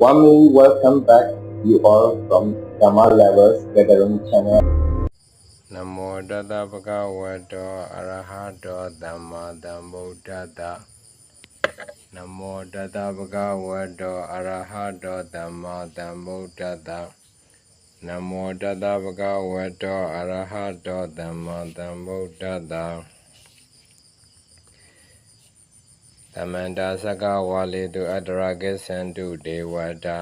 Warmly welcome back you all from Dhamma Lovers Gathering channel. နမောတတဗကဝတောအရဟတောသမ္မာသမ္ဗုဒ္ဓတ္တနမောတတဗကဝတောအရဟတောသမ္မာသမ္ဗုဒ္ဓတ္တနမောတတဗကဝတောအရဟတောသမ္မာသမ္ဗုဒ္ဓတ္တ သမန္တာစကဝါလေတုအတရကေသန္တုဒေဝတာ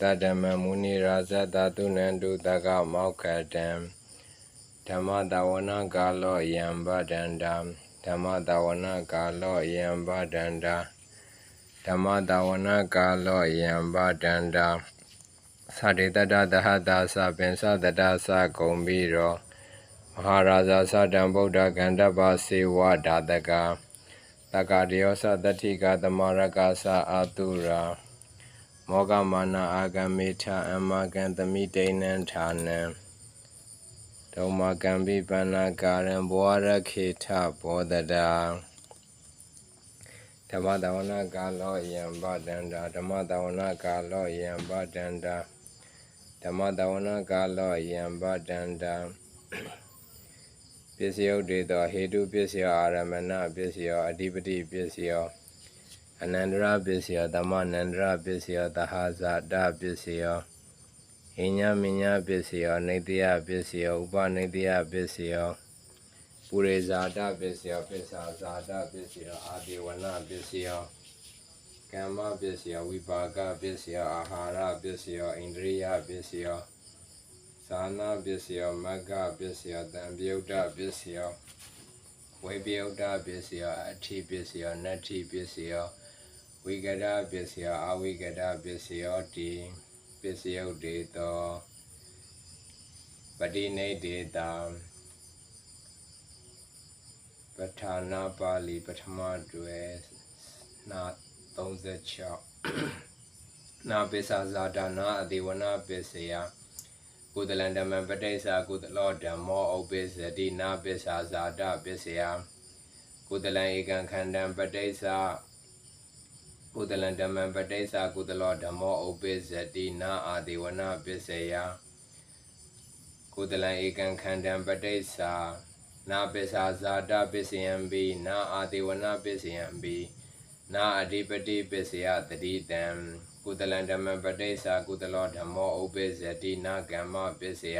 တတ္တမမုနိရာဇတတုနန္တုတကမောက္ခတံဓမ္မတဝနာကာလောယံဗဒန္တာဓမ္မတဝနာကာလောယံဗဒန္တာဓမ္မတဝနာကာလောယံဗဒန္တာသတေတတသဟတာသပင်္စတတသဂုံပြီးတော့မဟာရာဇာသတံဗုဒ္ဓကန္တပါစေဝဓာတက တက္ကရယောသတတိကသမရကသအာတုရာမောဂမာနအာဂမေထအမကံသမိတိဏံဌာနံဓမ္မကံပိပန္နာကာရံဘောရခေထဘောဒတာဓမ္မတဝနာကာလောယံဗဒန္တာဓမ္မတဝနာကာလောယံဗဒန္တာဓမ္မတဝနာကာလောယံဗဒန္တာ ပစ္စယုတ်တေသောဟေတုပစ္စယအာရမဏပစ္စယအဓိပတိပစ္စယအနန္တရပစ္စယဓမ္မနန္တရပစ္စယသဟဇာတပစ္စယအညမညာပစ္စယောနေတယပစ္စယောဥပနေတယပစ္စယောပုရိဇာတပစ္စယောပစ္ဆာဇာတပစ္စယောအာဒီဝနပစ္စယောကမ္မပစ္စယောဝိပါကပစ္စယောအာဟာရပစ္စယောဣန္ဒြိယပစ္စယော သာနာပစ္စယောမဂ္ဂပစ္စယောတံပြုတ်တပစ္စယောဝိပယုတ်တပစ္စယောအဋ္ဌိပစ္စယောနတ္ထိပစ္စယောဝိကဒပစ္စယောအဝိကဒပစ္စယောတိပစ္စယုတ်တေတောပတိနေတေတာပဋ္ဌာနာပါဠိပထမတွယ်နာ36နာပိစ္ဆာဇာတာနာအတိဝနာပစ္စယ ကုသလန္တမံပဋိစ္ဆာကုသလောဓမ္မောဥပ္ပိစ္စတိနာပိစ္ဆာဇာတာပစ္စယကုသလံဧကံခန္ဓံပဋိစ္ဆာကုသလံဓမ္မံပဋိစ္ဆာကုသလောဓမ္မောဥပ္ပိဇ္ဇတိနာအာဒေဝနာပစ္စယကုသလံဧကံခန္ဓံပဋိစ္ဆာနာပစ္ဆာဇာတပစ္စယံဘိနာအာဒေဝနာပစ္စယံဘိ နာအဓိပတိပစ္စယတတိတံကုသလံဓမ္မံပဋိစ္ဆာကုသလောဓမ္မောဥပ္ပိဇ္ဇတိနာကမ္မပစ္စယ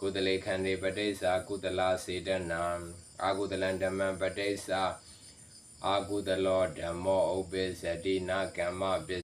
ကုသလေခန္ဓေပဋိစ္ဆာကုသလာစေတနာအာကုသလံဓမ္မံပဋိစ္ဆာအာကုသလောဓမ္မောဥပ္ပစ္စတိနာကမ္မပစ္စ